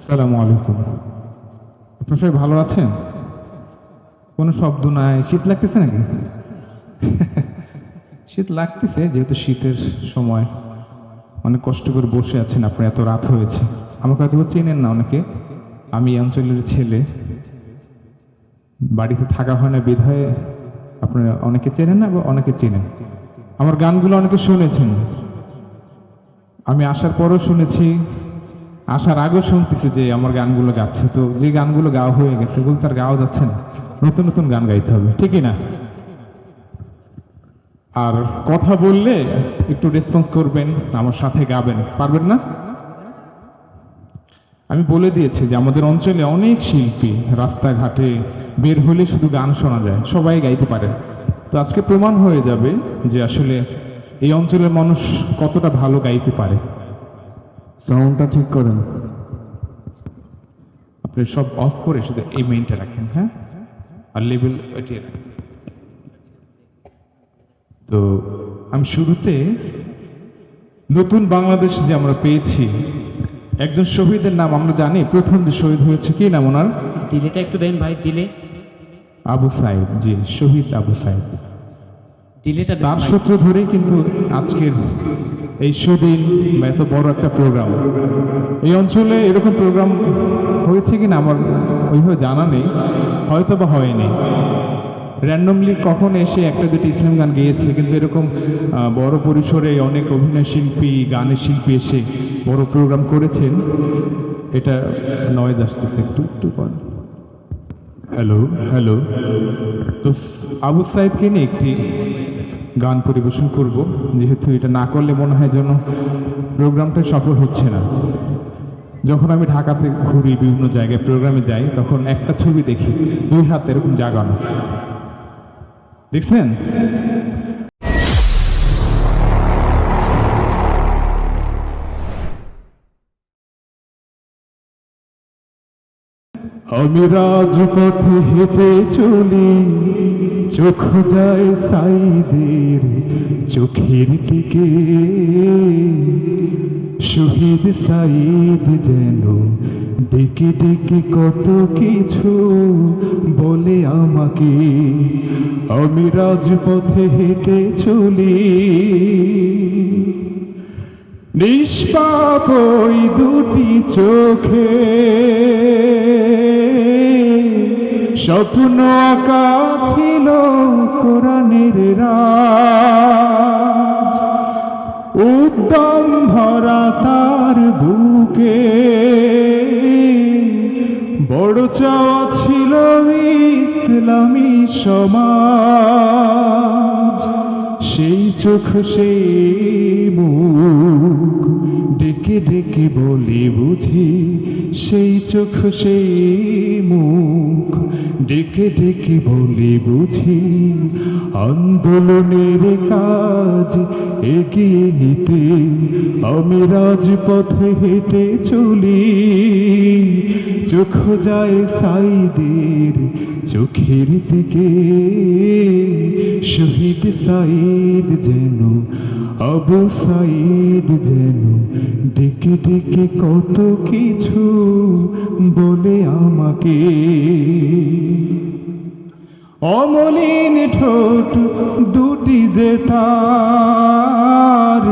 আসসালামু আলাইকুম। আপনার সবাই ভালো আছেন? কোনো শব্দ নাই। শীত লাগতেছে নাকি? শীত লাগতেছে, যেহেতু শীতের সময় অনেক কষ্ট করে বসে আছেন। আপনার এত রাত হয়েছে। আমাকে হয়তো চেনেন না অনেকে। আমি অঞ্চলের ছেলে। বাড়িতে থাকা হয় না বিধায় আপনারা অনেকে চেনেন না বা অনেকে চেনেন। আমার গানগুলো অনেকে শুনেছেন। আমি আসার পরও শুনেছি আসার আগেও শুনতেছি যে আমার গানগুলো গাচ্ছে। তো যে গানগুলো গাওয়া হয়ে গেছে ওগুলো তার গাওয়া যাচ্ছে না, নতুন নতুন গান গাইতে হবে, ঠিকই না? আর কথা বললে একটু রেসপন্স করবেন, আমার সাথে গাবেন, পারবেন না? আমি বলে দিয়েছি যে আমাদের অঞ্চলে অনেক শিল্পী রাস্তাঘাটে বের হলে শুধু গান শোনা যায়, সবাই গাইতে পারে। তো আজকে প্রমাণ হয়ে যাবে যে আসলে এই অঞ্চলের মানুষ কতটা ভালো গাইতে পারে। সাউন্ডটা ঠিক করেন। আপনি সব অফ করে শুধু এই মেইনটা রাখেন হ্যাঁ? আর লেভেল এটিয়ে রাখেন। তো আমি শুরুতে নতুন বাংলাদেশ যে আমরা পেয়েছি একজন শহীদের নাম আমরা জানি প্রথম যে শহীদ হয়েছে কি নাম ওনার? ডিলেটা একটু দেন ভাই ডিলে। আবু সাইদ জি শহীদ আবু সাইদ। ডিলেটা তার সূত্র ধরেই কিন্তু আজকের এই সুদিন এত বড় একটা প্রোগ্রাম এই অঞ্চলে এরকম প্রোগ্রাম হয়েছে কি না আমার ওইভাবে জানা নেই হয়তো বা হয়নি। র্যান্ডমলি কখন এসে একটা দুটি ইসলাম গান গেয়েছে, কিন্তু এরকম বড় পরিসরে অনেক অভিনয় শিল্পী, গানের শিল্পী এসে বড় প্রোগ্রাম করেছেন। এটা নয়েজ আসতেছে, একটু একটু কর হ্যালো হ্যালো তো আবু সাইদকে নিয়ে একটি গান পরিবেশন করব। যেহেতু এটা না করলে মনে হয় যেন প্রোগ্রামটা সফল হচ্ছে না। যখন আমি ঢাকাতে ঘুরি বিভিন্ন জায়গায় প্রোগ্রামে যাই, তখন একটা ছবি দেখি, দুই হাত এরকম জাগানো। দেখছেন? আমি রাজপথে হেঁটে চলি। চোখ যায় সাইদের চোখের দিকে। শহীদ সাইদ যেন ডেকে ডেকে কত কিছু বলে আমাকে। আমি রাজপথে হেঁটে চলি। নিষ্পাপ ওই দুটি চোখে। স্বপ্ন আঁকা ছিল কোরআনের রাজ। উদ্যম ভরা তার বুকে। বড় চাওয়া ছিল ইসলামী সমাজ। সেই চোখ, সেই মুখ, ডেকে ডেকে বলি বুঝি। সেই চোখ, সেই ডেকে ডেকে বলি বুঝি আন্দোলনের কাজ এগিয়ে নিতে আমি রাজপথে হেঁটে চলি। চোখ যায় সাইদের চোখের দিকে। শহীদ সাইদ যেন, আবু সাইদ যেন, ডেকে ডেকে কত কিছু বলে আমাকে। অমলিন ঠোঁট দুটি যে তার,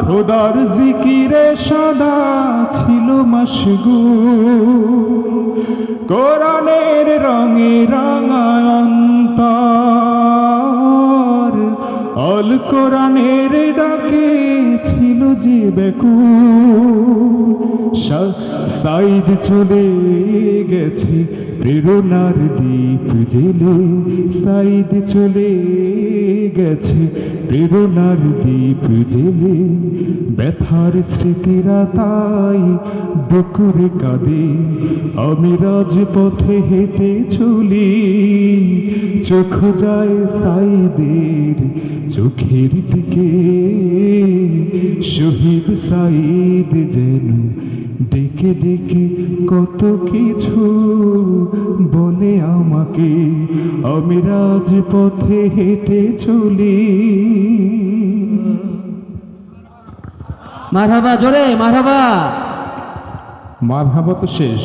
খোদার জিকিরে সাদা ছিল মাসগু কোরআনের রঙে রাঙায়ন্তর অল কোরআনের ডাকে ছিল যে বেকু সাইদ চলে গেছে, প্রেরণার দ্বীপ জেলে। সাইদ চলে গেছে, প্রেরণার দ্বীপ জেলে। ব্যথার স্মৃতিরা তাই বকুরে কাঁদে। আমি রাজপথে হেঁটে চলি, চোখ যায় সাইদের চোখের দিকে। শহীদ সাইদ যেন ডেকে ডেকে কত কিছু বলে আমাকে আমি রাজপথে হেঁটে চলি। মারহাবা জোরে মারহাবা। মার ভাবা তো শেষ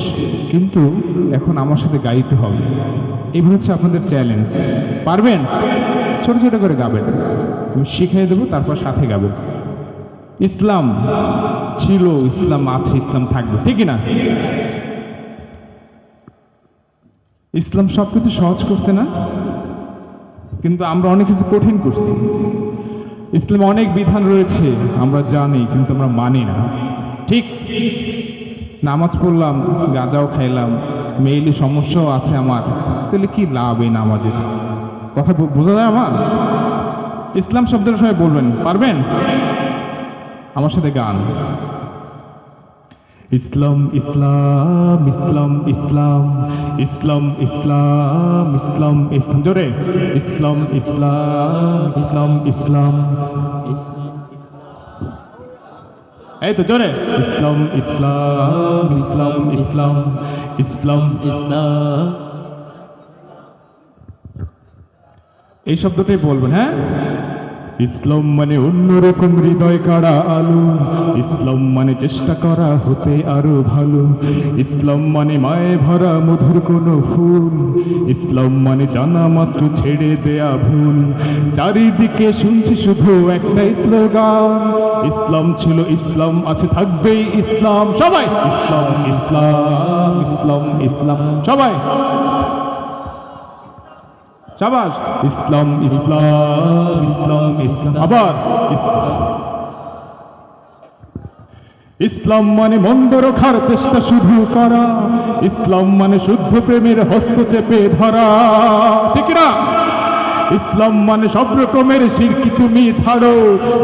কিন্তু এখন আমার সাথে গাইতে হবে। এবার হচ্ছে আপনাদের চ্যালেঞ্জ পারবেন? ছোট ছোট করে গাবেন। আমি শিখিয়ে দেবো তারপর সাথে গাবেন ইসলাম। ছিল, ইসলাম আছে, ইসলাম থাকবে, ঠিক না ইসলাম সব কিছু সহজ করছে না? কিন্তু আমরা অনেক কিছু কঠিন করছি। ইসলামে অনেক বিধান রয়েছে, আমরা জানি, কিন্তু আমরা মানি না। ঠিক? নামাজ পড়লাম, গাঁজাও খাইলাম, মেইলি সমস্যাও আছে আমার। তাহলে কি লাভ এই নামাজের? কথা বোঝা যায় আমার? ইসলাম শব্দের সময় বলবেন, পারবেন? আমার সাথে গান ইসলাম ইসলাম ইসলাম ইসলাম ইসলাম ইসলাম ইসলাম ইসলাম জোরে ইসলাম ইসলাম ইসলাম ইসলাম এই তো জোরে ইসলাম ইসলাম ইসলাম ইসলাম ইসলাম ইসলাম এই শব্দটাই বলবেন হ্যাঁ ইসলাম মানে অন্যরকম হৃদয় কাড়া আলো। ইসলাম মানে চেষ্টা করা হতে আরও ভালো। ইসলাম মানে মায়ে ভরা মধুর কোনো ফুল। ইসলাম মানে জানা মাত্র ছেড়ে দেয়া ভুল। চারিদিকে শুনছি শুধু একটা স্লোগান। ইসলাম ছিল ইসলাম, আছে থাকবেই ইসলাম। সবাই, ইসলাম ইসলাম ইসলাম ইসলাম। সবাই। শাবাশ ইসলাম ইসলাম ইসলাম ইসলাম, আবার ইসলাম। মানে মন্দ রক্ষার চেষ্টা শুধু করা, ইসলাম মানে শুদ্ধ প্রেমের হস্ত ধরা, ঠিক না? ইসলাম মানে সব রকমের শিরকি তুমি ছাড়ো,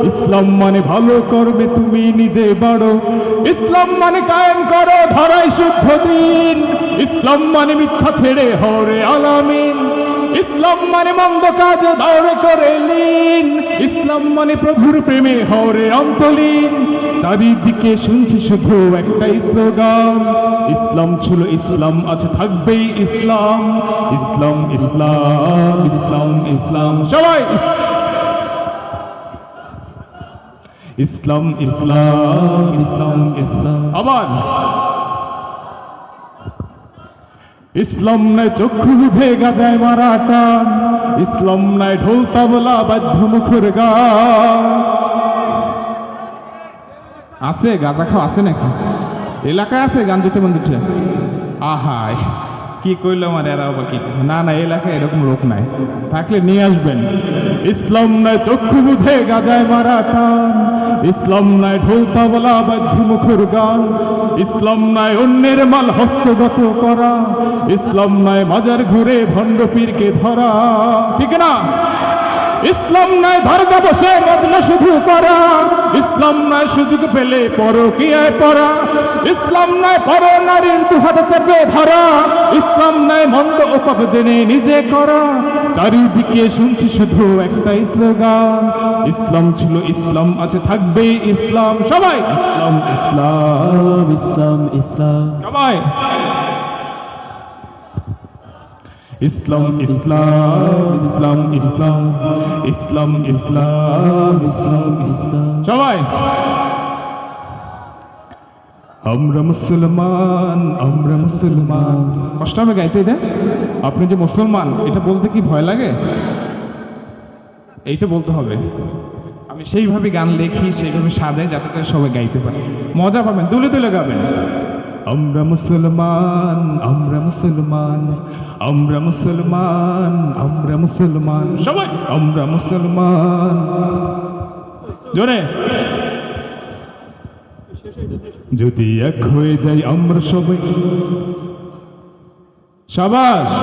ইসলাম মানে ভালো কর্মে তুমি নিজে বাড়ো, ইসলাম মানে কায়েম করো ধরাই শুদ্ধ দিন, ইসলাম মানে মিথ্যা ছেড়ে হরে আলামিন। ইসলাম মানে মন্দ কাজ দৌড়ে করে লীন। ইসলাম মানে প্রভুর প্রেমে হরে অন্তলীন। চারিদিকে শুনছি শুধু একটা স্লোগান, ইসলাম ছিল ইসলাম আছে থাকবেই ইসলাম। ইসলাম ইসলাম ইসলাম ইসলাম, সবাই ইসলাম ইসলাম ইসলাম ইসলাম, আবার ইসলাম নাই চক্ষু বুঝে গাজায় মারা টান ইসলাম নাই ঢোল তাবলা বাধ্য মুখর গা। আছে, গাঁজা খাওয়া আছে নাকি? এলাকায় আছে গান দিতে মন্দিরটা আহাই কি কইলো আমার এরাও বাকি না না এলাকায় এরকম লোক নাই। থাকলে নিয়ে আসবেন। ইসলাম নয় চক্ষু বুঝে গাজায় মারা টান ইসলাম নয় ঢোল তাবলা বাদ্য মুখর গান। ইসলাম নয় অন্যের মাল হস্তগত করা। ইসলাম নয় মাজার ঘুরে ভণ্ড পীরকে ধরা। ঠিক না? ইসলাম নয় দরগা বসে মজনা শুধু করা। ইসলাম নয় সুযোগ পেলে পরকিয়ায় পড়া। ইসলাম নয় পর নারীর দুহাতে চেপে ধরা। ইসলাম নয় মন্দ উপাপ জেনে নিজে করা। চারিদিকে শুনছি শুধু একটাই স্লোগান। ইসলাম ছিল ইসলাম আছে থাকবে ইসলাম। সবাই ইসলাম। ইসলাম ইসলাম ইসলাম। সবাই। ইসলাম ইসলাম ইসলাম ইসলাম ইসলাম ইসলাম ইসলাম ইসলাম। সবাই। আমরা মুসলমান আমরা মুসলমান। কষ্ট হবে গাইতে এটা? আপনি যে মুসলমান, এটা বলতে কি ভয় লাগে? এইটা বলতে হবে। আমি সেইভাবে গান লেখি, সেইভাবে সাজাই যাতে করে সবাই গাইতে পারে। মজা পাবেন, দুলে দুলে গাবেন। আমরা মুসলমান আমরা মুসলমান। আমরা মুসলমান আমরা মুসলমান। সবাই। আমরা মুসলমান। জোরে। যদি এক হয়ে যাই আমরা সবাই। সাবাস।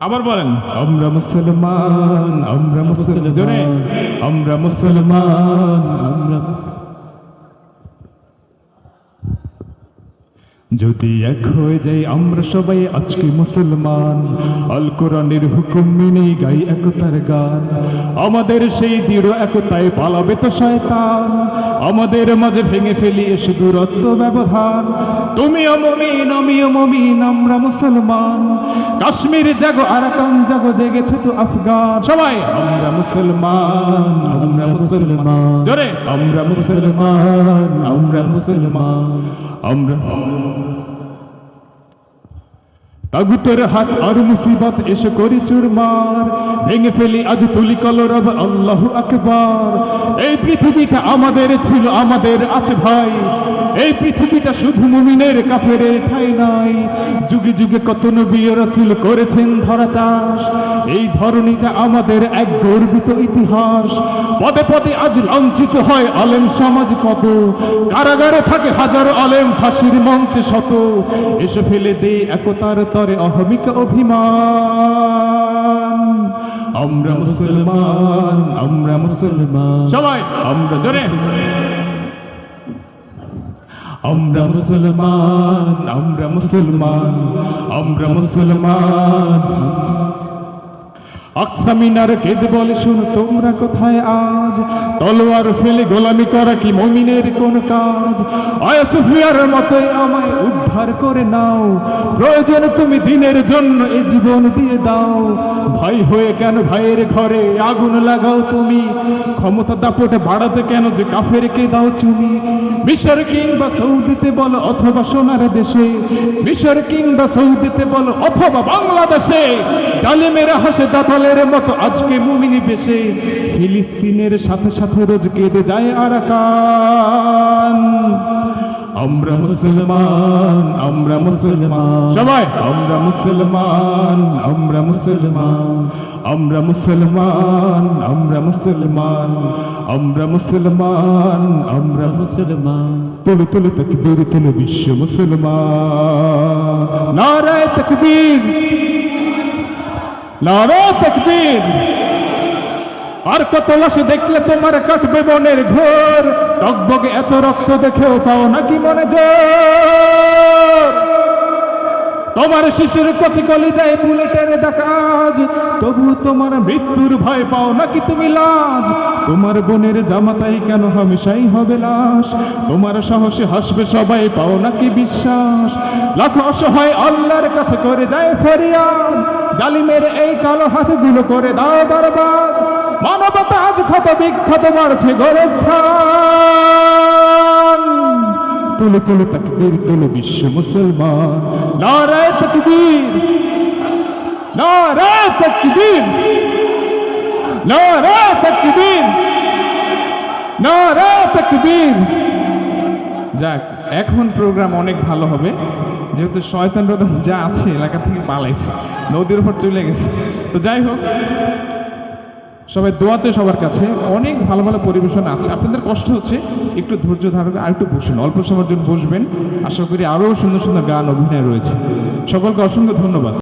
আবার বলেন। আমরা মুসলমান আমরা মুসলমান। জোরে। আমরা মুসলমান আমরা যদি এক হয়ে যাই আমরা সবাই আজকে মুসলমান, আল কোরআনের হুকুম মেনে গাই একতার গান। আমাদের সেই দৃঢ় একতায় পালাবে তো শয়তান, আমাদের মাঝে ভেঙে ফেলি এসে দূরত্ব ব্যবধান। তুমি মমিন আমিও মমিন, আমরা মুসলমান। কাশ্মীর জাগো, আরাকান জাগো, জেগেছে তো আফগান। সবাই, আমরা মুসলমান আমরা মুসলমান। জোরে। আমরা মুসলমান আমরা মুসলমান। আমরা তাগুতের হাত আর মুসিবত এসে করি চুরমার। ভেঙে ফেলি আজ তুলি কলরব আল্লাহু আকবার। এই পৃথিবীটা আমাদের ছিল, আমাদের আছে ভাই। এই পৃথিবীটা শুধু মুমিনের কাফেরের ঠাই নাই। যুগে যুগে কত নবী রাসূল করেছেন ধরা চাষ। এই ধরনীটা আমাদের এক গর্বিত ইতিহাস। পদে পদে আজ লাঞ্ছিত হয় আলেম সমাজ কত। কারাগারে থাকে হাজারো আলেম, ফাঁসির মঞ্চে শত। এসে ফেলে দে একতার তরে অহমিক অভিমান। আমরা মুসলমান আমরা মুসলমান। সবাই আমরা জোরে। আমরা মুসলমান আমরা মুসলমান আমরা মুসলমান। আকসা মিনার কেদ বলে, শুনো, তোমরা কোথায় আজ? তলোয়ার ফেলে গোলামি করা কি মমিনের কোন কাজ? আয়া সুফিয়ার মতোই আমায় উদ্ধার করে নাও। প্রয়োজন তুমি দিনের জন্য এই জীবন দিয়ে দাও। ভাই হয়ে কেন ভাইয়ের ঘরে আগুন লাগাও তুমি? ক্ষমতা দাপটে বাড়াতে কেন যে কাফেরকে দাও চুমি মিশর কিংবা সৌদিতে বল অথবা সোনার দেশে। মিশর কিংবা সৌদিতে বল অথবা বাংলাদেশে। জালিমেরা হাসে দাতালের মতো আজকে মুমিনি বেশে ফিলিস্তিনের সাথে সাথে রোজ কেঁদে যায় আরাকান আমরা মুসলমান আমরা মুসলমান। সবাই। আমরা মুসলমান আমরা মুসলমান। আমরা মুসলমান আমরা মুসলমান। আমরা মুসলমান আমরা মুসলমান। তুলে তুলে তকবীর তুলে বিশ্ব মুসলমান। নারায় তকবীর। আর কত লাশ দেখলে তোমার কাটবে বনের ঘোর। টকবগে এত রক্ত দেখেও পাও নাকি মনে জোর। তোমার শিশুর কচি কলি যায় বুলেটের দেখাজ তবু তোমার মৃত্যুর ভয় পাও নাকি তুমি লাজ। তোমার বোনের জামাতাই কেন হামেশাই হবে লাশ? তোমার সাহসে হাসবে সবাই, পাও নাকি বিশ্বাস? লাখো অসহায় আল্লাহর কাছে করে যায় ফরিয়াদ। জালিমের এই কালো হাতগুলো করে দাও বরবাদ মানবতা আজ ক্ষত বিক্ষত বাড়ছে গোরস্থান। তুলে তুলে তকবীর, তুলে বিশ্ব মুসলমান। নারায় তকবীর। নারায় তকবীর। নারায় তকবীর। নারায় তকবীর। যাক, এখন প্রোগ্রাম অনেক ভালো হবে। যেহেতু শয়তান রোদন যা আছে এলাকা থেকে পালাইছে, নদীর উপর চলে গেছে। তো যাই হোক, সবাই দোয়াতে সবার কাছে। অনেক ভালো ভালো পরিবেশন আছে। আপনাদের কষ্ট হচ্ছে, একটু ধৈর্য ধারণ আর একটু বসুন। অল্প সময়ের জন্য বসবেন। আশা করি আরও সুন্দর সুন্দর গান, অভিনয় রয়েছে। সকলকে অসংখ্য ধন্যবাদ।